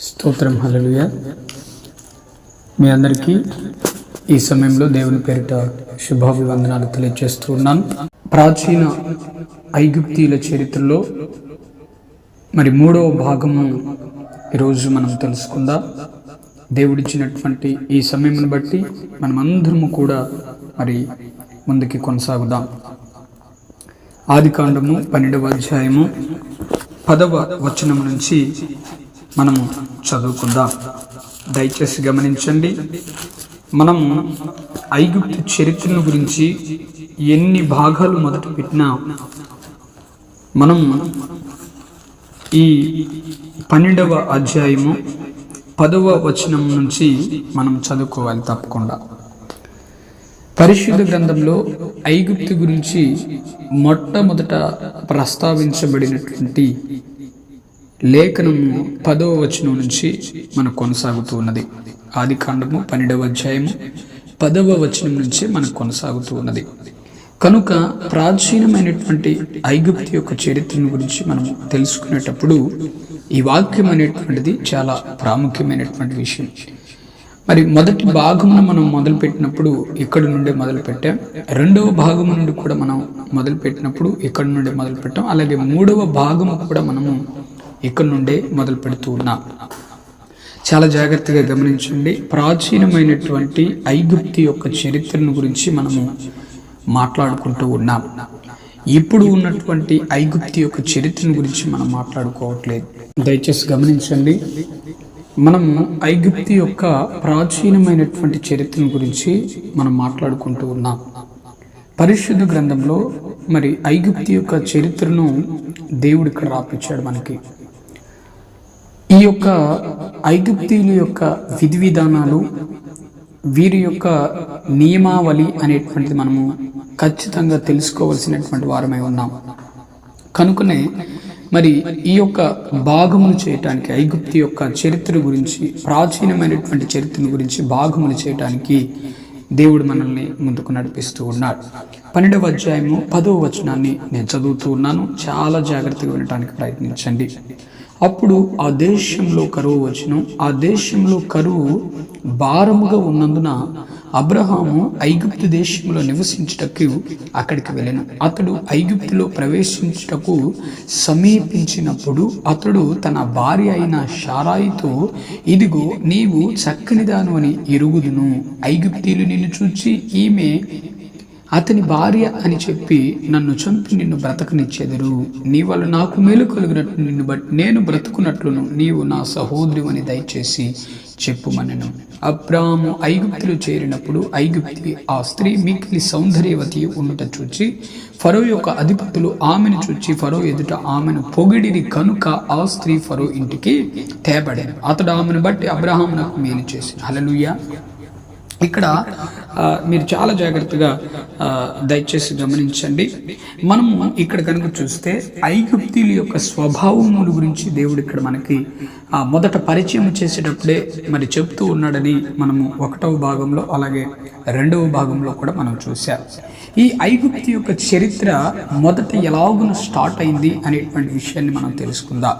స్తోత్రం హలలుయ మీ అందరికీ ఈ సమయంలో దేవుని పేరిట శుభాభివందనాలు తెలియజేస్తూ ఉన్నాను. ప్రాచీన ఐగుప్తీల చరిత్రలో మరి మూడవ భాగము ఈరోజు మనం తెలుసుకుందాం. దేవుడిచ్చినటువంటి ఈ సమయంను బట్టి మనమందరము కూడా మరి ముందుకి కొనసాగుదాం. ఆది కాండము పన్నెండవ అధ్యాయము పదవ వచనం నుంచి మనము చదువుకుందాం. దయచేసి గమనించండి మనము ఐగుప్తు చరిత్రను గురించి ఎన్ని భాగాలు మొదట పెట్టినా మనం ఈ పన్నెండవ అధ్యాయము పదవ వచనం నుంచి మనం చదువుకోవాలి తప్పకుండా. పరిశుద్ధ గ్రంథంలో ఐగుప్తు గురించి మొట్టమొదట ప్రస్తావించబడినటువంటి లేఖనం పదవ వచనం నుంచి మనం కొనసాగుతూ ఉన్నది. ఆది కాండము పన్నెండవ అధ్యాయము పదవ వచనం నుంచి మనకు కొనసాగుతూ ఉన్నది. కనుక ప్రాచీనమైనటువంటి ఐగుప్తి యొక్క చరిత్రను గురించి మనం తెలుసుకునేటప్పుడు ఈ వాక్యం అనేటువంటిది చాలా ప్రాముఖ్యమైనటువంటి విషయం. మరి మొదటి భాగమున మనం మొదలుపెట్టినప్పుడు ఇక్కడ నుండే మొదలుపెట్టాం? రెండవ భాగము నుండి కూడా మనం మొదలుపెట్టినప్పుడు ఇక్కడ నుండి నుండే అలాగే మూడవ భాగము కూడా మనము ఇక్కడ నుండే మొదలు పెడుతూ ఉన్నాం. చాలా జాగ్రత్తగా గమనించండి. ప్రాచీనమైనటువంటి ఐగుప్తి యొక్క చరిత్రను గురించి మనము మాట్లాడుకుంటూ ఉన్నాం. ఇప్పుడు ఉన్నటువంటి ఐగుప్తి యొక్క చరిత్రను గురించి మనం మాట్లాడుకోవట్లేదు. దయచేసి గమనించండి. మనం ఐగుప్తి యొక్క ప్రాచీనమైనటువంటి చరిత్రను గురించి మనం మాట్లాడుకుంటూ ఉన్నాం. పరిశుద్ధ గ్రంథంలో మరి ఐగుప్తి యొక్క చరిత్రను దేవుడు ఇక్కడ రాపించాడు మనకి. ఈ యొక్క ఐగుప్తీయుల యొక్క విధి విధానాలు వీరి యొక్క నియమావళి అనేటువంటిది మనము ఖచ్చితంగా తెలుసుకోవలసినటువంటి వారమై ఉన్నాం. కనుకనే మరి ఈ యొక్క భాగములు చేయటానికి ఐగుప్తి యొక్క చరిత్ర గురించి ప్రాచీనమైనటువంటి చరిత్రను గురించి భాగములు చేయటానికి దేవుడు మనల్ని ముందుకు నడిపిస్తూ ఉన్నాడు. పన్నెండవ అధ్యాయము పదవ వచనాన్ని నేను చదువుతూ ఉన్నాను. చాలా జాగ్రత్తగా వినటానికి ప్రయత్నించండి. అప్పుడు ఆ దేశంలో కరువు వచ్చును. ఆ దేశంలో కరువు భారముగా ఉన్నందున అబ్రహాము ఐగుప్తు దేశంలో నివసించుటకు అక్కడికి వెళ్ళాను. అతడు ఐగుప్తులో ప్రవేశించుటకు సమీపించినప్పుడు అతడు తన భార్య అయిన షారాయితో ఇదిగో నీవు చక్కనిదాను అని ఎరుగుదును. ఐగుప్తీలు నిన్ను చూచి ఈమె అతని భార్య అని చెప్పి నన్ను చంపి నిన్ను బ్రతకనిచ్చెదరు. నీ వల్ల నాకు మేలు కలిగినట్లు నిన్ను బట్టి నేను బ్రతుకున్నట్లును నీవు నా సహోదరి అని దయచేసి చెప్పుమనను. అబ్రాము ఐగుప్తులు చేరినప్పుడు ఐగుప్తి ఆ స్త్రీ మిక్కిలి సౌందర్యవతి ఉండుట చూచి ఫరో యొక్క అధిపతులు ఆమెను చూచి ఫరో ఎదుట ఆమెను పొగిడిని కనుక ఆ స్త్రీ ఫరో ఇంటికి తేబడాను. అతడు ఆమెను బట్టి అబ్రహామునకు మేలు చేసిన. హలలుయ్యా ఇక్కడ మీరు చాలా జాగ్రత్తగా దయచేసి గమనించండి. మనం ఇక్కడ కనుక చూస్తే ఐగుప్తీల యొక్క స్వభావముల గురించి దేవుడు ఇక్కడ మనకి మొదట పరిచయం చేసేటప్పుడే మరి చెప్తూ ఉన్నాడని మనము ఒకటవ భాగంలో అలాగే రెండవ భాగంలో కూడా మనం చూసాం ఈ ఐగుప్తి యొక్క చరిత్ర మొదట ఎలాగున స్టార్ట్ అయింది అనేటువంటి విషయాన్ని మనం తెలుసుకుందాం.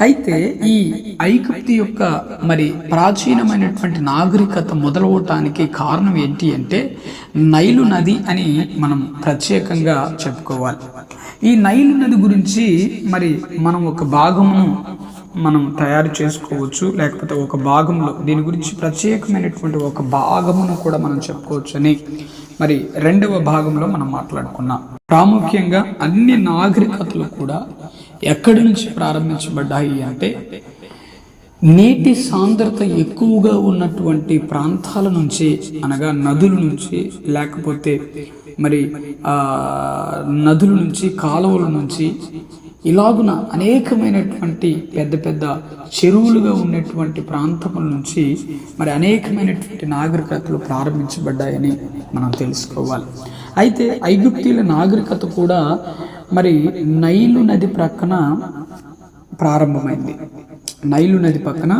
అయితే ఈ ఐగుప్తి యొక్క మరి ప్రాచీనమైనటువంటి నాగరికత మొదలవటానికి కారణం ఏంటి అంటే నైలు నది అని మనం ప్రత్యేకంగా చెప్పుకోవాలి. ఈ నైలు నది గురించి మరి మనం ఒక భాగమును మనం తయారు చేసుకోవచ్చు లేకపోతే ఒక భాగంలో దీని గురించి ప్రత్యేకమైనటువంటి ఒక భాగమును కూడా మనం చెప్పుకోవచ్చు అని మరి రెండవ భాగంలో మనం మాట్లాడుకున్నాం. ప్రాముఖ్యంగా అన్ని నాగరికతలు కూడా ఎక్కడి నుంచి ప్రారంభించబడ్డాయి అంటే నీటి సాంద్రత ఎక్కువగా ఉన్నటువంటి ప్రాంతాల నుంచి అనగా నదుల నుంచి లేకపోతే మరి నదుల నుంచి కాలువల నుంచి ఇలాగున అనేకమైనటువంటి పెద్ద పెద్ద చెరువులుగా ఉన్నటువంటి ప్రాంతముల నుంచి మరి అనేకమైనటువంటి నాగరికతలు ప్రారంభించబడ్డాయని మనం తెలుసుకోవాలి. అయితే ఐగుప్తీల నాగరికత కూడా మరి నైలు నది ప్రక్కన ప్రారంభమైంది. నైలు నది పక్కన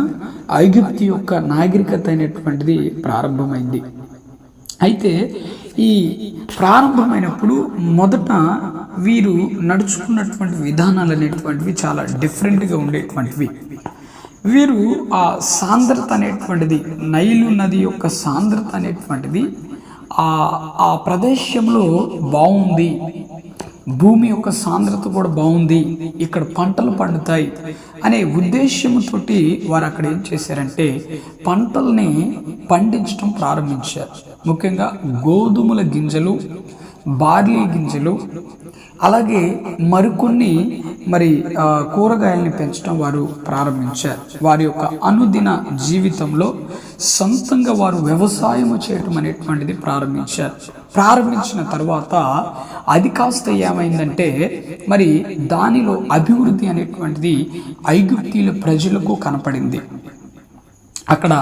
ఐగుప్తి యొక్క నాగరికత అయినటువంటిది ప్రారంభమైంది. అయితే ఈ ప్రారంభమైనప్పుడు మొదట వీరు నడుచుకున్నటువంటి విధానాలు అనేటువంటివి చాలా డిఫరెంట్గా ఉండేటువంటివి. వీరు ఆ సాంద్రత అనేటువంటిది నైలు నది యొక్క సాంద్రత అనేటువంటిది ఆ ఆ ప్రదేశంలో బాగుంది భూమి యొక్క సాంద్రత కూడా బాగుంది ఇక్కడ పంటలు పండుతాయి అనే ఉద్దేశ్యంతో వారు అక్కడ ఏం చేశారంటే పంటల్ని పండించడం ప్రారంభించారు. ముఖ్యంగా గోధుమల గింజలు బార్లీ గింజలు అలాగే మరికొన్ని మరి కూరగాయల్ని పెంచడం వారు ప్రారంభించారు. వారి యొక్క అనుదిన జీవితంలో సొంతంగా వారు వ్యవసాయం చేయటం అనేటువంటిది ప్రారంభించారు. ప్రారంభించిన తర్వాత అది కాస్త ఏమైందంటే మరి దానిలో అభివృద్ధి అనేటువంటిది ఐగుప్తీల ప్రజలకు కనపడింది. అక్కడ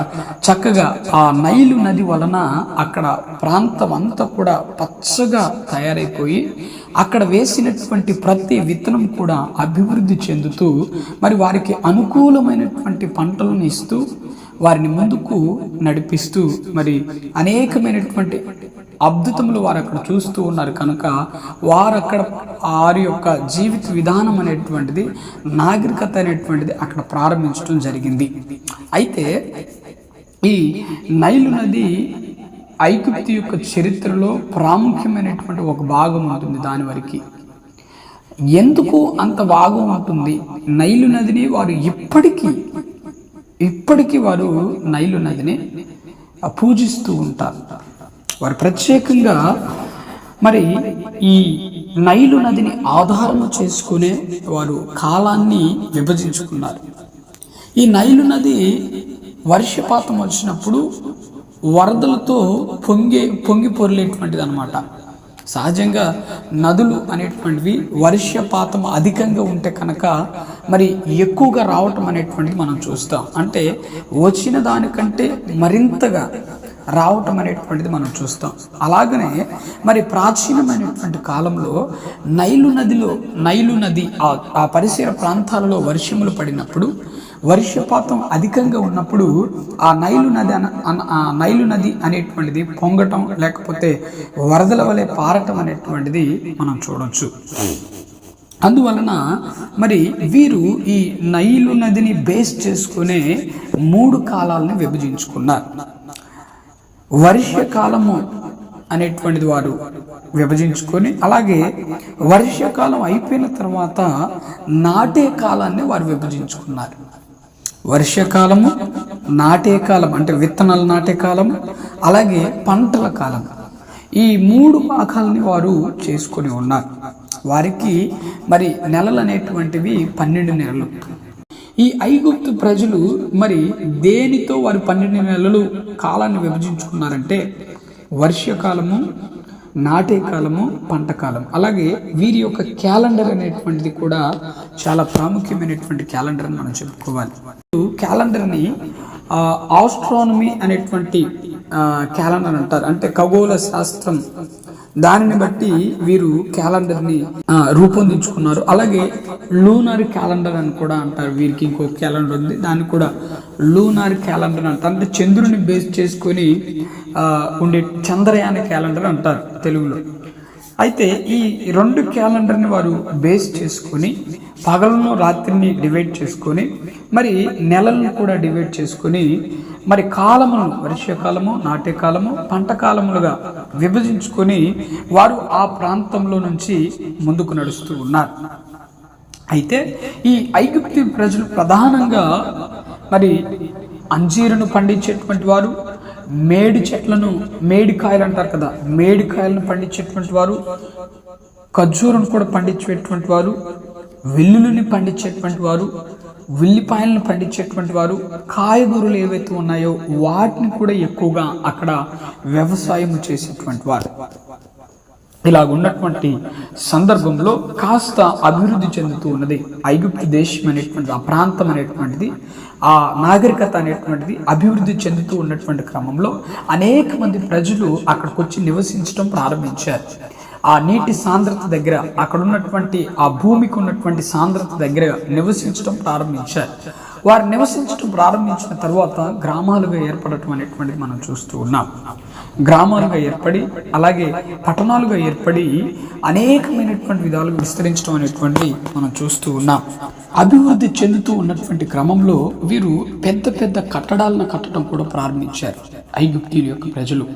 చక్కగా ఆ నైలు నది వలన అక్కడ ప్రాంతం అంతా కూడా పచ్చగా తయారైపోయి అక్కడ వేసినటువంటి ప్రతి విత్తనం కూడా అభివృద్ధి చెందుతూ మరి వారికి అనుకూలమైనటువంటి పంటలను ఇస్తూ వారిని ముందుకు నడిపిస్తూ మరి అనేకమైనటువంటి అద్భుతములు వారు అక్కడ చూస్తూ ఉన్నారు. కనుక వారు అక్కడ వారి యొక్క జీవిత విధానం అనేటువంటిది నాగరికత అనేటువంటిది అక్కడ ప్రారంభించడం జరిగింది. అయితే ఈ నైలు నది ఐగుప్తు యొక్క చరిత్రలో ప్రాముఖ్యమైనటువంటి ఒక భాగం ఉంటుంది దాని వరకు. ఎందుకు అంత భాగం ఉంటుంది? నైలు నదిని వారు ఇప్పటికీ ఇప్పటికీ వారు నైలు నదిని పూజిస్తూ ఉంటారు. వారు ప్రత్యేకంగా మరి ఈ నైలు నదిని ఆధారము చేసుకునే వారు కాలాన్ని విభజించుకున్నారు. ఈ నైలు నది వర్షపాతం వచ్చినప్పుడు వరదలతో పొంగే పొంగి పొరలేటువంటిది అనమాట సహజంగా నదులు అనేటువంటివి వర్షపాతం అధికంగా ఉంటే కనుక మరి ఎక్కువగా రావటం అనేటువంటిది మనం చూస్తాం. అంటే వచ్చిన దానికంటే మరింతగా రావటం అనేటువంటిది మనం చూస్తాం. అలాగనే మరి ప్రాచీనమైనటువంటి కాలంలో నైలు నదిలో నైలు నది ఆ- పరిసర ప్రాంతాలలో వర్షములు పడినప్పుడు వర్షపాతం అధికంగా ఉన్నప్పుడు ఆ నైలు నది అన ఆ నైలు నది అనేటువంటిది పొంగటం లేకపోతే వరదల వలె పారటం అనేటువంటిది మనం చూడవచ్చు అందువలన మరి వీరు ఈ నైలు నదిని బేస్ చేసుకునే మూడు కాలాలను విభజించుకున్నారు. వర్షకాలము అనేటువంటిది వారు విభజించుకొని అలాగే వర్షాకాలం అయిపోయిన తర్వాత నాటే కాలాన్ని వారు విభజించుకున్నారు. వర్షాకాలము నాటే కాలం అంటే విత్తనాలు నాటే కాలం అలాగే పంటల కాలం. ఈ మూడు భాగాలని వారు చేసుకొని ఉన్నారు. వారికి మరి నెలలు అనేటువంటివి పన్నెండు నెలలు. ఈ ఐగుప్తు ప్రజలు మరి దేనితో వారు పన్నెండు నెలలు కాలాన్ని విభజించుకున్నారంటే వర్షకాలము నాటే కాలము పంట కాలం. అలాగే వీరి యొక్క క్యాలెండర్ అనేటువంటిది కూడా చాలా ప్రాముఖ్యమైనటువంటి క్యాలెండర్ అని మనం చెప్పుకోవాలి. క్యాలెండర్ని ఆస్ట్రానమీ అనేటువంటి క్యాలెండర్ అంటారు. అంటే ఖగోళ శాస్త్రం దానిని బట్టి వీరు క్యాలెండర్ని రూపొందించుకున్నారు. అలాగే లూనార్ క్యాలెండర్ అని కూడా అంటారు. వీరికి ఇంకో క్యాలెండర్ ఉంది. దాన్ని కూడా లూనార్ క్యాలెండర్ అంటారు. అంటే చంద్రుని బేస్ చేసుకొని ఉండే చంద్రయాన క్యాలెండర్ అంటారు తెలుగులో. అయితే ఈ రెండు క్యాలెండర్ని వారు బేస్ చేసుకొని పగలను రాత్రిని డివైడ్ చేసుకొని మరి నెలలను కూడా డివైడ్ చేసుకొని మరి కాలములను వర్షాకాలము నాటే కాలము పంట కాలములుగా విభజించుకొని వారు ఆ ప్రాంతంలో నుంచి ముందుకు నడుస్తూ ఉన్నారు. అయితే ఈ ఐగుప్తి ప్రజలు ప్రధానంగా మరి అంజీరును పండించేటువంటి వారు మేడి చెట్లను మేడికాయలు అంటారు కదా మేడికాయలను పండించేటువంటి వారు ఖర్జూరం కూడా పండించేటువంటి వారు వెల్లుల్లిని పండించేటువంటి వారు ఉల్లిపాయలను పండించేటువంటి వారు కాయగూరలు ఏవైతే ఉన్నాయో వాటిని కూడా ఎక్కువగా అక్కడ వ్యవసాయం చేసేటువంటి వారు. ఇలా ఉన్నటువంటి సందర్భంలో కాస్త అభివృద్ధి చెందుతూ ఉన్నది ఐగుప్తు దేశం అనేటువంటిది ఆ ప్రాంతం అనేటువంటిది ఆ నాగరికత అనేటువంటిది అభివృద్ధి చెందుతూ ఉన్నటువంటి క్రమంలో అనేక మంది ప్రజలు అక్కడికి వచ్చి నివసించడం ప్రారంభించారు. ఆ నీటి సాంద్రత దగ్గర అక్కడ ఉన్నటువంటి ఆ భూమికి ఉన్నటువంటి సాంద్రత దగ్గర నివసించడం ప్రారంభించారు. వారు నివసించడం ప్రారంభించిన తర్వాత గ్రామాలుగా ఏర్పడటం అనేటువంటిది మనం చూస్తూ ఉన్నాం. గ్రామాలుగా ఏర్పడి అలాగే పట్టణాలుగా ఏర్పడి అనేకమైనటువంటి విధాలుగా విస్తరించడం అనేటువంటి మనం చూస్తూ ఉన్నాం. అభివృద్ధి చెందుతూ ఉన్నటువంటి క్రమంలో వీరు పెద్ద పెద్ద కట్టడాలను కట్టడం కూడా ప్రారంభించారు. ఐగుప్తీయుల యొక్క ప్రజలు.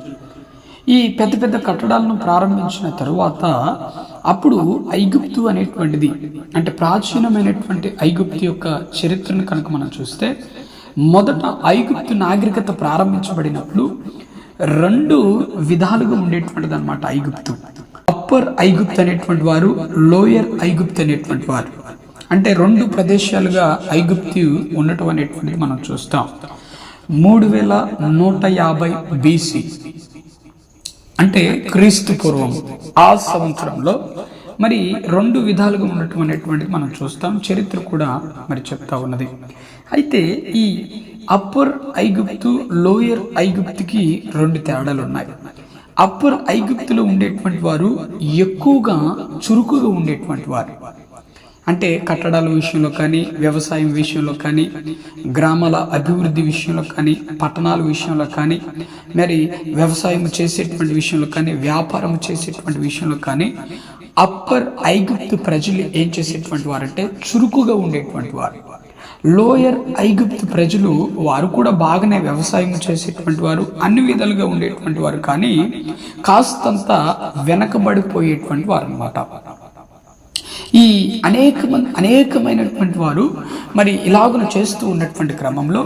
ఈ పెద్ద పెద్ద కట్టడాలను ప్రారంభించిన తరువాత అప్పుడు ఐగుప్తు అనేటువంటిది అంటే ప్రాచీనమైనటువంటి ఐగుప్తు యొక్క చరిత్రను కనుక మనం చూస్తే మొదట ఐగుప్తు నాగరికత ప్రారంభించబడినప్పుడు రెండు విధాలుగా ఉండేటువంటిది అనమాట ఐగుప్తు. అప్పర్ ఐగుప్తు అనేటువంటి వారు లోయర్ ఐగుప్తు అనేటువంటి వారు. అంటే రెండు ప్రదేశాలుగా ఐగుప్తు ఉండటం అనేటువంటిది మనం చూస్తాం. మూడు వేల నూట యాభై బీసీ అంటే క్రీస్తు పూర్వం ఆ సంవత్సరంలో. మరి రెండు విధాలుగా ఉండటం అనేటువంటిది మనం చూస్తాం. చరిత్ర కూడా మరి చెప్తా ఉన్నది. అయితే ఈ అప్పర్ ఐగుప్తు లోయర్ ఐగుప్తుకి రెండు తేడాలు ఉన్నాయి. అప్పర్ ఐగుప్తులో ఉండేటువంటి వారు ఎక్కువగా చురుకుగా ఉండేటువంటి వారు. అంటే కట్టడాల విషయంలో కానీ వ్యవసాయం విషయంలో కానీ గ్రామాల అభివృద్ధి విషయంలో కానీ పట్టణాల విషయంలో కానీ మరి వ్యవసాయం చేసేటువంటి విషయంలో కానీ వ్యాపారం చేసేటువంటి విషయంలో కానీ అప్పర్ ఐగుప్తు ప్రజలు ఏం చేసేటువంటి వారంటే చురుకుగా ఉండేటువంటి వారు. లోయర్ ఐగుప్తు ప్రజలు వారు కూడా బాగానే వ్యవసాయం చేసేటువంటి వారు అన్ని విధాలుగా ఉండేటువంటి వారు కానీ కాస్తంత వెనకబడిపోయేటువంటి వారు అన్నమాట ఈ అనేక అనేకమైనటువంటి వారు మరి ఇలాగున చేస్తూ ఉన్నటువంటి క్రమంలో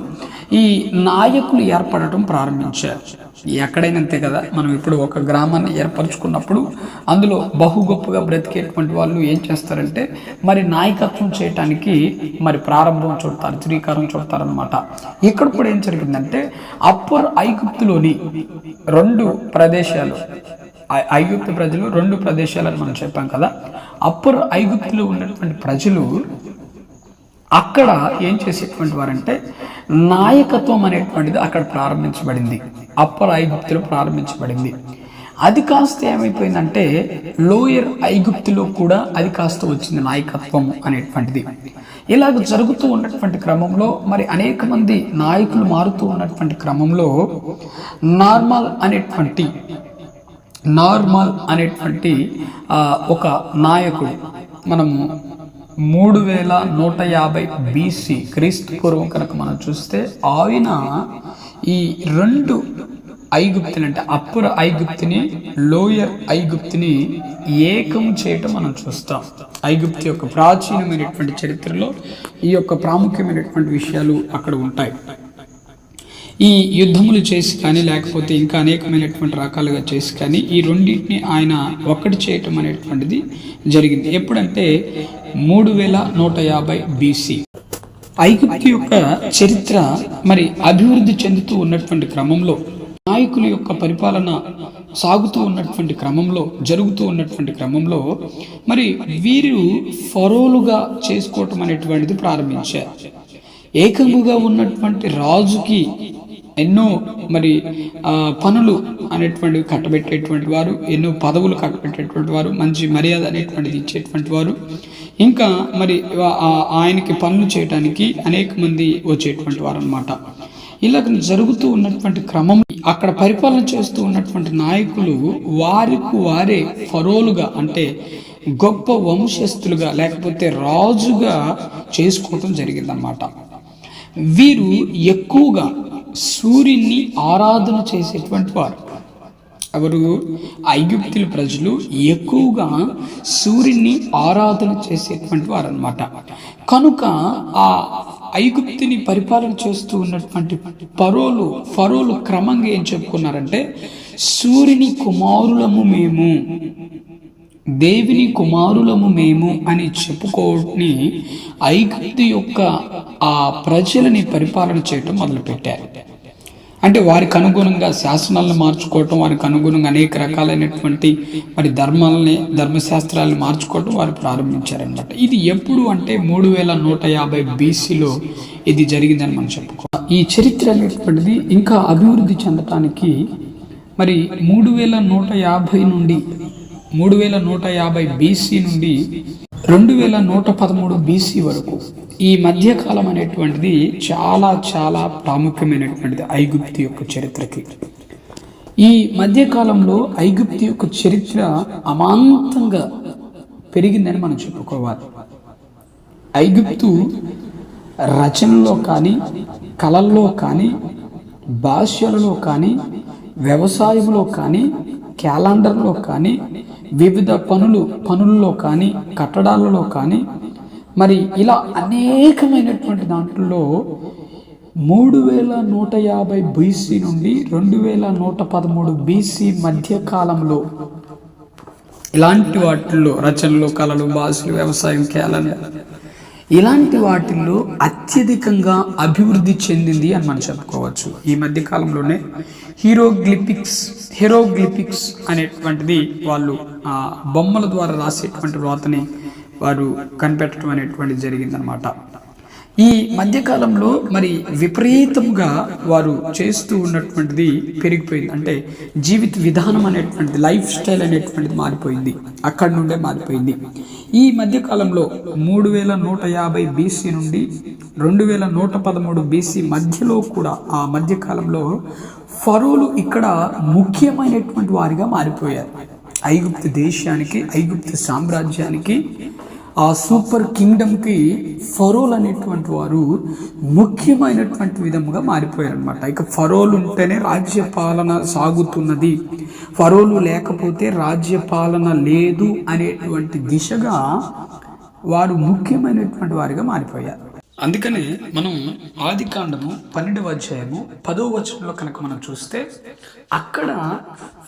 ఈ నాయకులు ఏర్పడటం ప్రారంభించారు. ఎక్కడైనా అంతే కదా మనం ఇప్పుడు ఒక గ్రామాన్ని ఏర్పరచుకున్నప్పుడు అందులో బహు గొప్పగా బ్రతికేటువంటి వాళ్ళు ఏం చేస్తారంటే మరి నాయకత్వం చేయటానికి మరి ప్రారంభం చూడతారు శ్రీకారం చూడతారనమాట ఇక్కడ కూడా ఏం జరిగిందంటే అప్పర్ ఐగుప్తులోని రెండు ప్రదేశాలు ఐ- ఐగుప్తు ప్రజలు రెండు ప్రదేశాలని మనం చెప్పాం కదా అప్పుడు ఐగుప్తులో ఉన్నటువంటి ప్రజలు అక్కడ ఏం చేసేటువంటి వారంటే నాయకత్వం అనేటువంటిది అక్కడ ప్రారంభించబడింది. అప్పర్ ఐగుప్తులో ప్రారంభించబడింది. అది కాస్త ఏమైపోయిందంటే లోయర్ ఐగుప్తులో కూడా అది కాస్త వచ్చింది నాయకత్వం అనేటువంటిది. ఇలాగ జరుగుతూ ఉన్నటువంటి క్రమంలో మరి అనేక మంది నాయకులు మారుతూ ఉన్నటువంటి క్రమంలో నార్మల్ అనేటువంటి నార్మల్ అనేటువంటి ఒక నాయకుడు. మనము మూడు వేల నూట యాభై బీసీ క్రీస్తు పూర్వం కనుక మనం చూస్తే ఆయన ఈ రెండు ఐగుప్తిని అంటే అప్పుర ఐగుప్తిని లోయర్ ఐగుప్తిని ఏకం చేయటం మనం చూస్తాం. ఐగుప్తి యొక్క ప్రాచీనమైనటువంటి చరిత్రలో ఈ యొక్క ప్రాముఖ్యమైనటువంటి విషయాలు అక్కడ ఉంటాయి. ఈ యుద్ధములు చేసి కానీ లేకపోతే ఇంకా అనేకమైనటువంటి రకాలుగా చేసి కానీ ఈ రెండింటిని ఆయన ఒక్కటి చేయటం అనేటువంటిది జరిగింది. ఎప్పుడంటే మూడు వేల నూట యాభై బీసీ. ఐగుప్తు యొక్క చరిత్ర మరి అభివృద్ధి చెందుతూ ఉన్నటువంటి క్రమంలో నాయకుల యొక్క పరిపాలన సాగుతూ ఉన్నటువంటి క్రమంలో జరుగుతూ ఉన్నటువంటి క్రమంలో మరి వీరు ఫరోలుగా చేసుకోవటం అనేటువంటిది ప్రారంభించారు. ఏకముగా ఉన్నటువంటి రాజుకి ఎన్నో మరి పనులు అనేటువంటివి కట్టబెట్టేటువంటి వారు ఎన్నో పదవులు కట్టబెట్టేటువంటి వారు మంచి మర్యాద అనేటువంటిది ఇచ్చేటువంటి వారు. ఇంకా మరి ఆయనకి పనులు చేయడానికి అనేక మంది వచ్చేటువంటి వారు అనమాట ఇలా జరుగుతూ ఉన్నటువంటి క్రమం అక్కడ పరిపాలన చేస్తూ ఉన్నటువంటి నాయకులు వారికి వారే ఫరోలుగా అంటే గొప్ప వంశస్థులుగా లేకపోతే రాజుగా చేసుకోవటం జరిగిందన్నమాట. వీరు ఎక్కువగా సూర్యుని ఆరాధన చేసేటువంటి వారు. ఎవరు? ఐగుప్తుల ప్రజలు ఎక్కువగా సూర్యుని ఆరాధన చేసేటువంటి వారు అనమాట కనుక ఆ ఐగుప్తిని పరిపాలన చేస్తూ ఉన్నటువంటి పరోలు ఫరోలు క్రమంగా ఏం చెప్పుకున్నారంటే సూర్యుని కుమారులము మేము దేవిని కుమారులము మేము అని చెప్పుకోని ఐగుప్తు యొక్క ఆ ప్రజలని పరిపాలన చేయటం మొదలుపెట్టారు. అంటే వారికి అనుగుణంగా శాసనాలను మార్చుకోవటం వారికి అనుగుణంగా అనేక రకాలైనటువంటి మరి ధర్మాలని ధర్మశాస్త్రాలను మార్చుకోవటం వారు ప్రారంభించారనమాట ఇది ఎప్పుడు అంటే మూడు వేల నూట యాభై బీసీలో ఇది జరిగిందని మనం చెప్పుకోవాలి. ఈ చరిత్ర అనేటువంటిది ఇంకా అభివృద్ధి చెందటానికి మరి మూడు వేల నూట యాభై నుండి మూడు వేల నూట యాభై బీసీ నుండి రెండు వేల నూట పదమూడు బీసీ వరకు ఈ మధ్యకాలం అనేటువంటిది చాలా చాలా ప్రాముఖ్యమైనటువంటిది ఐగుప్తి యొక్క చరిత్రకి. ఈ మధ్యకాలంలో ఐగుప్తి యొక్క చరిత్ర అమాంతంగా పెరిగిందని మనం చెప్పుకోవాలి. ఐగుప్తు రచనలో కానీ కళల్లో కానీ భాషలలో కానీ వ్యవసాయంలో కానీ క్యాలెండర్లో కానీ వివిధ పనులు పనుల్లో కానీ కట్టడాలలో కానీ మరి ఇలా అనేకమైనటువంటి దాంట్లో మూడు వేల నూట యాభై బీసీ నుండి రెండు వేల నూట పదమూడు బీసీ మధ్య కాలంలో ఇలాంటి వాటిల్లో రచనలు కళలు భాషలు వ్యవసాయం క్యాలెండర్ ఇలాంటి వాటిల్లో అత్యధికంగా అభివృద్ధి చెందింది అని మనం చెప్పుకోవచ్చు. ఈ మధ్య కాలంలోనే హీరోగ్లిపిక్స్ హీరోగ్లిపిక్స్ అనేటువంటిది వాళ్ళు ఆ బొమ్మల ద్వారా రాసేటువంటి వ్రాతని వారు కనిపెట్టడం అనేటువంటిది జరిగిందనమాట ఈ మధ్యకాలంలో మరి విపరీతంగా వారు చేస్తూ ఉన్నటువంటిది పెరిగిపోయింది. అంటే జీవిత విధానం అనేటువంటిది లైఫ్ స్టైల్ అనేటువంటిది మారిపోయింది. అక్కడి నుండే మారిపోయింది. ఈ మధ్యకాలంలో మూడు వేల నూట యాభై బీసీ నుండి రెండు వేల నూట పదమూడు బీసీ మధ్యలో కూడా ఆ మధ్యకాలంలో ఫరోలు ఇక్కడ ముఖ్యమైనటువంటి వారిగా మారిపోయారు. ఐగుప్తు దేశానికి ఐగుప్తు సామ్రాజ్యానికి ఆ సూపర్ కింగ్డమ్కి ఫరోల్ అనేటువంటి వారు ముఖ్యమైనటువంటి విధముగా మారిపోయారనమాట ఇక ఫరోలు ఉంటేనే రాజ్య పాలన సాగుతున్నది. ఫరోలు లేకపోతే రాజ్య పాలన లేదు అనేటువంటి దిశగా వారు ముఖ్యమైనటువంటి వారిగా మారిపోయారు. అందుకనే మనం ఆది కాండము పన్నెండవ అధ్యాయము పదో వచనంలో కనుక మనం చూస్తే అక్కడ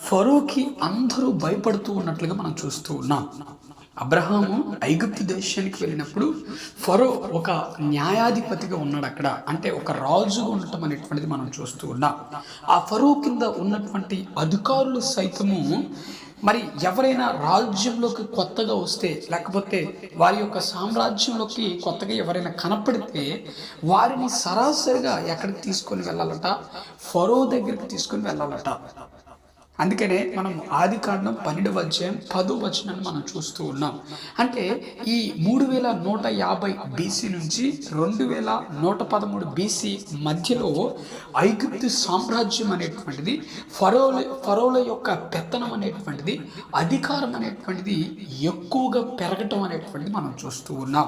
ఫరోకి అందరూ భయపడుతూ ఉన్నట్లుగా మనం చూస్తూ ఉన్నాం. అబ్రహాము ఐగుప్తు దేశానికి వెళ్ళినప్పుడు ఫరో ఒక న్యాయాధిపతిగా ఉన్నాడు అక్కడ. అంటే ఒక రాజుగా ఉండటం అనేటువంటిది మనం చూస్తూ ఉన్నాం. ఆ ఫరో కింద ఉన్నటువంటి అధికారులు సైతము మరి ఎవరైనా రాజ్యంలోకి కొత్తగా వస్తే లేకపోతే వారి యొక్క సామ్రాజ్యంలోకి కొత్తగా ఎవరైనా కనపడితే వారిని సరాసరిగా ఎక్కడికి తీసుకొని వెళ్ళాలట? ఫరో దగ్గరికి తీసుకొని వెళ్ళాలట. అందుకనే మనం ఆది కాండం పన్నెండు అధ్యాయం పదో వచనాన్ని మనం చూస్తూ ఉన్నాం. అంటే ఈ మూడు వేల నూట యాభై బీసీ నుంచి రెండు వేల నూట పదమూడు బీసీ మధ్యలో ఐగుప్తు సామ్రాజ్యం అనేటువంటిది ఫరోల ఫరోల యొక్క పెత్తనం అనేటువంటిది అధికారం అనేటువంటిది ఎక్కువగా పెరగటం అనేటువంటిది మనం చూస్తూ ఉన్నాం.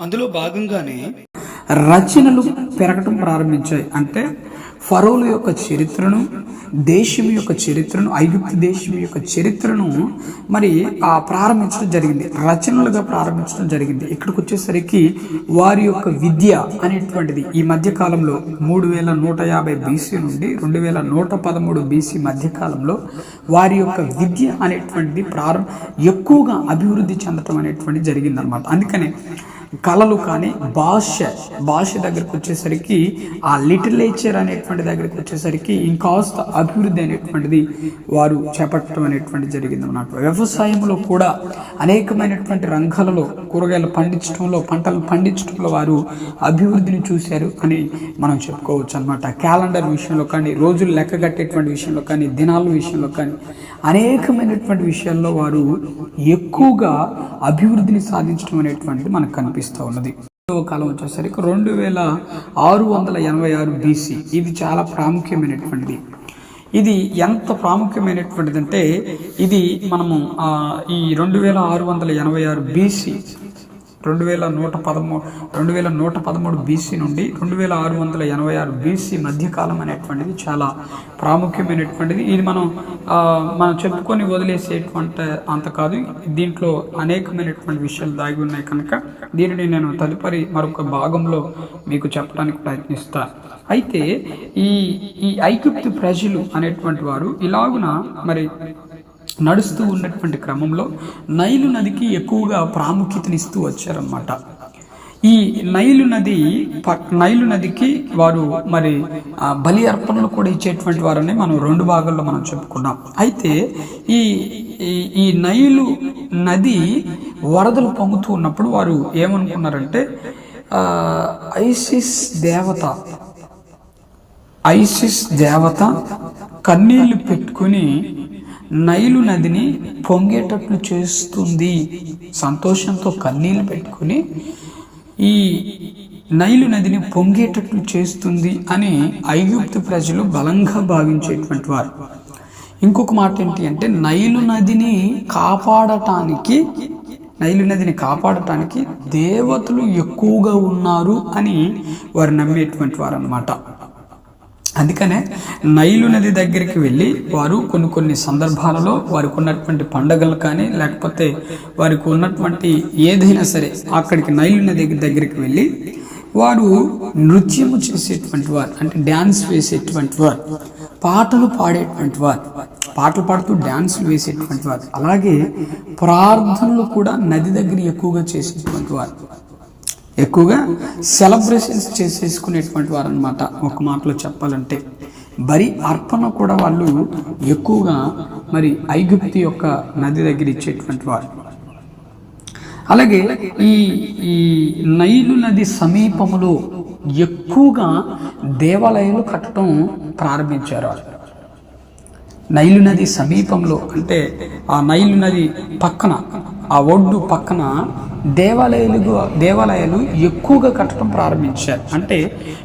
అందులో భాగంగానే రచనలు పెరగటం ప్రారంభించాయి. అంటే ఫరోల యొక్క చరిత్రను దేశం యొక్క చరిత్రను ఐగుప్తు దేశం యొక్క చరిత్రను మరి ఆ ప్రారంభించడం జరిగింది. రచనలుగా ప్రారంభించడం జరిగింది. ఇక్కడికి వచ్చేసరికి వారి యొక్క విద్య అనేటువంటిది ఈ మధ్యకాలంలో మూడు వేల నూట యాభై బీసీ నుండి రెండు వేల నూట పదమూడు బీసీ మధ్యకాలంలో వారి యొక్క విద్య అనేటువంటిది ప్రారంభ ఎక్కువగా అభివృద్ధి చెందటం అనేటువంటిది జరిగిందనమాట అందుకనే కళలు కానీ భాష భాష దగ్గరకు వచ్చేసరికి ఆ లిటరేచర్ అనేటువంటి దగ్గరికి వచ్చేసరికి ఇంకాస్త అభివృద్ధి అనేటువంటిది వారు చేపట్టడం అనేటువంటి జరిగింది అన్నమాట. వ్యవసాయంలో కూడా అనేకమైనటువంటి రంగాలలో కూరగాయలు పండించడంలో పంటలు పండించడంలో వారు అభివృద్ధిని చూశారు అని మనం చెప్పుకోవచ్చు అనమాట క్యాలెండర్ విషయంలో కానీ రోజులు లెక్క కట్టేటువంటి విషయంలో కానీ దినాల విషయంలో కానీ అనేకమైనటువంటి విషయాల్లో వారు ఎక్కువగా అభివృద్ధిని సాధించడం అనేటువంటిది మనకు కనిపిస్తూ ఉన్నది. కాలం వచ్చేసరికి రెండు వేల ఆరు వందల ఎనభై ఆరు బీసీ ఇది చాలా ప్రాముఖ్యమైనటువంటిది. ఇది ఎంత ప్రాముఖ్యమైనటువంటిది అంటే ఇది మనము ఈ రెండు వేల ఆరు వందల ఎనభై ఆరు బీసీ రెండు వేల నూట పదమూడు రెండు వేల నూట పదమూడు బీసీ నుండి రెండు వేల ఆరు వందల ఎనభై ఆరు బీసీ మధ్యకాలం అనేటువంటిది చాలా ప్రాముఖ్యమైనటువంటిది. ఇది మనం మనం చెప్పుకొని వదిలేసేటువంటి అంత కాదు. దీంట్లో అనేకమైనటువంటి విషయాలు దాగి ఉన్నాయి కనుక దీనిని నేను తదుపరి మరొక భాగంలో మీకు చెప్పడానికి ప్రయత్నిస్తాను అయితే ఈ ఈ ఐగుప్తు ప్రజలు అనేటువంటి వారు ఇలాగున మరి నడుస్తూ ఉన్నటువంటి క్రమంలో నైలు నదికి ఎక్కువగా ప్రాముఖ్యతనిస్తూ వచ్చారన్నమాట. ఈ నైలు నది నైలు నదికి వారు మరి బలి అర్పణలు కూడా ఇచ్చేటువంటి వారని మనం రెండు భాగాల్లో మనం చెప్పుకున్నాం. అయితే ఈ ఈ- నైలు నది వరదలు పొంగుతూ ఉన్నప్పుడు వారు ఏమనుకున్నారంటే ఐసిస్ దేవత ఐసిస్ దేవత కన్నీళ్ళు పెట్టుకుని నైలు నదిని పొంగేటట్లు చేస్తుంది. సంతోషంతో కన్నీళ్ళు పెట్టుకుని ఈ నైలు నదిని పొంగేటట్లు చేస్తుంది అని ఐగుప్తు ప్రజలు బలంగా భావించేటువంటి వారు. ఇంకొక మాట ఏంటి అంటే నైలు నదిని కాపాడటానికి నైలు నదిని కాపాడటానికి దేవతలు ఎక్కువగా ఉన్నారు అని వారు నమ్మేటువంటి వారు అనమాట అందుకనే నైలు నది దగ్గరికి వెళ్ళి వారు కొన్ని కొన్ని సందర్భాలలో వారికి ఉన్నటువంటి పండగలు కానీ లేకపోతే వారికి ఉన్నటువంటి ఏదైనా సరే అక్కడికి నైలు నది దగ్గరికి వెళ్ళి వారు నృత్యము చేసేటువంటి వారు అంటే డ్యాన్స్ వేసేటువంటి వారు పాటలు పాడేటువంటి వారు పాటలు పాడుతూ డ్యాన్సులు వేసేటువంటి వారు అలాగే ప్రార్థనలు కూడా నది దగ్గర ఎక్కువగా చేసేటువంటి వారు. ఎక్కువగా సెలబ్రేషన్స్ చేసేసుకునేటువంటి వారు అనమాట ఒక మాటలో చెప్పాలంటే బరి అర్పణ కూడా వాళ్ళు ఎక్కువగా మరి ఐగుప్తి యొక్క నది దగ్గర ఇచ్చేటువంటి వారు. అలాగే ఈ ఈ నైలు నది సమీపంలో ఎక్కువగా దేవాలయాలు కట్టడం ప్రారంభించారు వాళ్ళు. నైలు నది సమీపంలో అంటే ఆ నైలు నది పక్కన ఆ ఒడ్డు పక్కన దేవాలయాలు దేవాలయాలు ఎక్కువగా కట్టడం ప్రారంభించారు. అంటే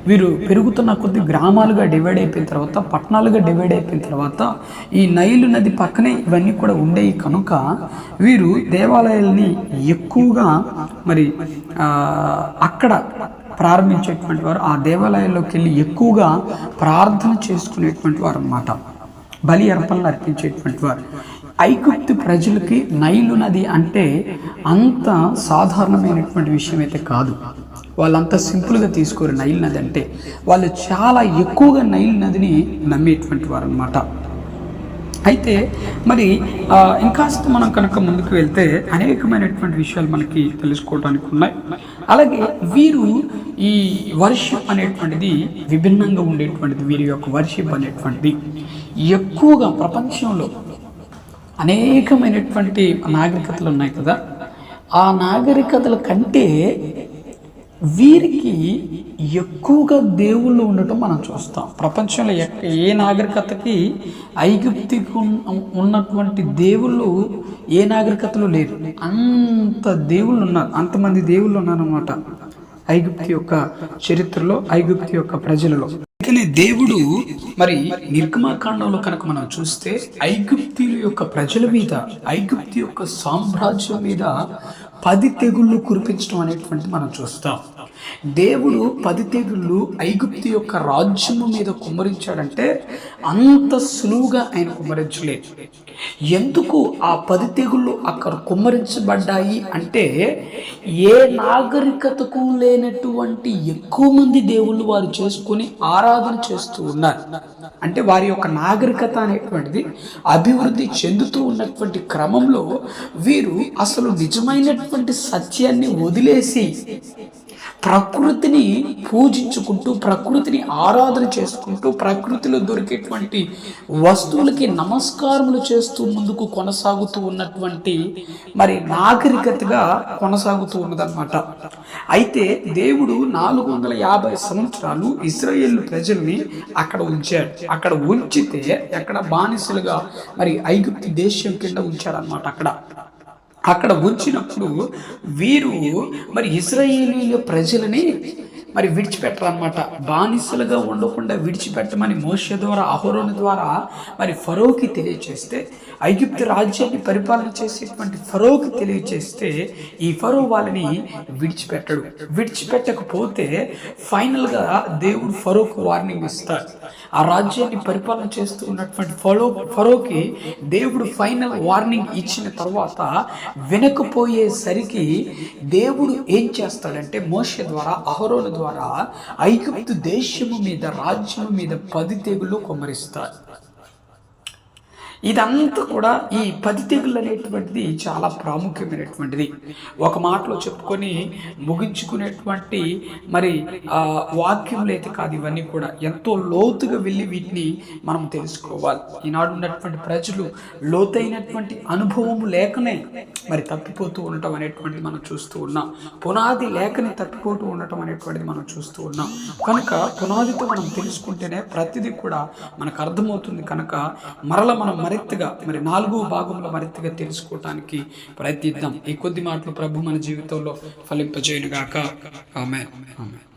వీరు పెరుగుతున్న కొద్ది గ్రామాలుగా డివైడ్ అయిపోయిన తర్వాత పట్టణాలుగా డివైడ్ అయిపోయిన తర్వాత ఈ నైలు నది పక్కనే ఇవన్నీ కూడా ఉండేవి కనుక వీరు దేవాలయాల్ని ఎక్కువగా మరి అక్కడ ప్రారంభించేటువంటి వారు ఆ దేవాలయాల్లోకి వెళ్ళి ఎక్కువగా ప్రార్థన చేసుకునేటువంటి వారు అన్నమాట బలి అర్పణలు అర్పించేటువంటి వారు. ఐగుప్తు ప్రజలకి నైలు నది అంటే అంత సాధారణమైనటువంటి విషయం అయితే కాదు. వాళ్ళంతా సింపుల్గా తీసుకోరు నైల్ నది అంటే వాళ్ళు చాలా ఎక్కువగా నైల్ నదిని నమ్మేటువంటి వారు అనమాట అయితే మరి ఇంకాస్త మనం కనుక ముందుకు వెళ్తే అనేకమైనటువంటి విషయాలు మనకి తెలుసుకోవడానికి ఉన్నాయి. అలాగే వీరు ఈ వర్షిప్ అనేటువంటిది విభిన్నంగా ఉండేటువంటిది వీరి యొక్క వర్షిప్ అనేటువంటిది ఎక్కువగా ప్రపంచంలో అనేకమైనటువంటి నాగరికతలు ఉన్నాయి కదా. ఆ నాగరికతల కంటే వీరికి ఎక్కువగా దేవుళ్ళు ఉండటం మనం చూస్తాం. ప్రపంచంలో ఎక్క ఏ నాగరికతకి ఐగుప్తికి ఉన్నటువంటి దేవుళ్ళు ఏ నాగరికతలు లేరు. అంత దేవుళ్ళు ఉన్నారు. అంతమంది దేవుళ్ళు ఉన్నారన్నమాట. ఐగుప్తి యొక్క చరిత్రలో ఐగుప్తి యొక్క ప్రజలలో. అందుకనే దేవుడు మరి నిర్గమాకాండంలో కనుక మనం చూస్తే ఐగుప్తీల యొక్క ప్రజల మీద ఐగుప్తి యొక్క సామ్రాజ్యం మీద పది తెగుళ్ళు కురిపించడం అనేటువంటి మనం చూస్తాం. దేవుడు పది తెగుళ్ళు ఐగుప్తి యొక్క రాజ్యము మీద కుమ్మరించాడంటే అంత సులువుగా ఆయన కుమ్మరించలేదు. ఎందుకు ఆ పది తెగుళ్ళు అక్కడ కుమ్మరించబడ్డాయి అంటే ఏ నాగరికతకు లేనటువంటి ఎక్కువ మంది దేవుళ్ళు వారు చేసుకొని ఆరాధన చేస్తూ ఉన్నారు. అంటే వారి యొక్క నాగరికత అనేటువంటిది అభివృద్ధి చెందుతూ ఉన్నటువంటి క్రమంలో వీరు అసలు నిజమైనటువంటి సత్యాన్ని వదిలేసి ప్రకృతిని పూజించుకుంటూ ప్రకృతిని ఆరాధన చేసుకుంటూ ప్రకృతిలో దొరికేటువంటి వస్తువులకి నమస్కారములు చేస్తూ ముందుకు కొనసాగుతూ ఉన్నటువంటి మరి నాగరికతగా కొనసాగుతూ ఉన్నదన్నమాట. అయితే దేవుడు నాలుగు వందల యాభై సంవత్సరాలు ఇస్రాయేల్ ప్రజల్ని అక్కడ ఉంచాడు. అక్కడ ఉంచితే అక్కడ బానిసలుగా మరి ఐగుప్తి దేశం కింద ఉంచాడనమాట అక్కడ. అక్కడ ఉంచినప్పుడు వీరు మరి ఇస్రాయేలీల ప్రజలని మరి విడిచిపెట్టరనమాట బానిసలుగా ఉండకుండా విడిచిపెట్టమని మోష ద్వారా అహోరోని ద్వారా మరి ఫరోకి తెలియచేస్తే ఐగుప్తు రాజ్యాన్ని పరిపాలన చేసేటువంటి ఫరోకి తెలియచేస్తే ఈ ఫరో వాళ్ళని విడిచిపెట్టడు. విడిచిపెట్టకపోతే ఫైనల్గా దేవుడు ఫరోకు వార్నింగ్ ఇస్తాడు. ఆ రాజ్యాన్ని పరిపాలన చేస్తూ ఉన్నటువంటి ఫరో ఫరోకి దేవుడు ఫైనల్ వార్నింగ్ ఇచ్చిన తర్వాత వినకపోయేసరికి దేవుడు ఏం చేస్తాడంటే మోష ద్వారా అహరోని ద్వారా ఐగుప్తు దేశము మీద రాజ్యము మీద పది తెగులు కుమరిస్తారు ఇదంతా కూడా ఈ పది తెగులు అనేటువంటిది చాలా ప్రాముఖ్యమైనటువంటిది. ఒక మాటలో చెప్పుకొని ముగించుకునేటువంటి మరి వాక్యములు అయితే కాదు ఇవన్నీ కూడా ఎంతో లోతుగా వెళ్ళి వీటిని మనం తెలుసుకోవాలి. ఈనాడు ఉన్నటువంటి ప్రజలు లోతైనటువంటి అనుభవం లేకనే మరి తప్పిపోతూ ఉండటం అనేటువంటిది మనం చూస్తూ ఉన్నాం. పునాది లేకనే తప్పిపోతూ ఉండటం అనేటువంటిది మనం చూస్తూ ఉన్నాం. కనుక పునాదితో మనం తెలుసుకుంటేనే ప్రతిదీ కూడా మనకు అర్థమవుతుంది. కనుక మరల మనం మరి మరింతగా మరి నాలుగు భాగంలో మరింతగా తెలుసుకోవటానికి ప్రయత్నిద్దాం. ఈ కొద్ది మాటలు ప్రభు మన జీవితంలో ఫలింపజేయునుగాక. ఆమె ఆమె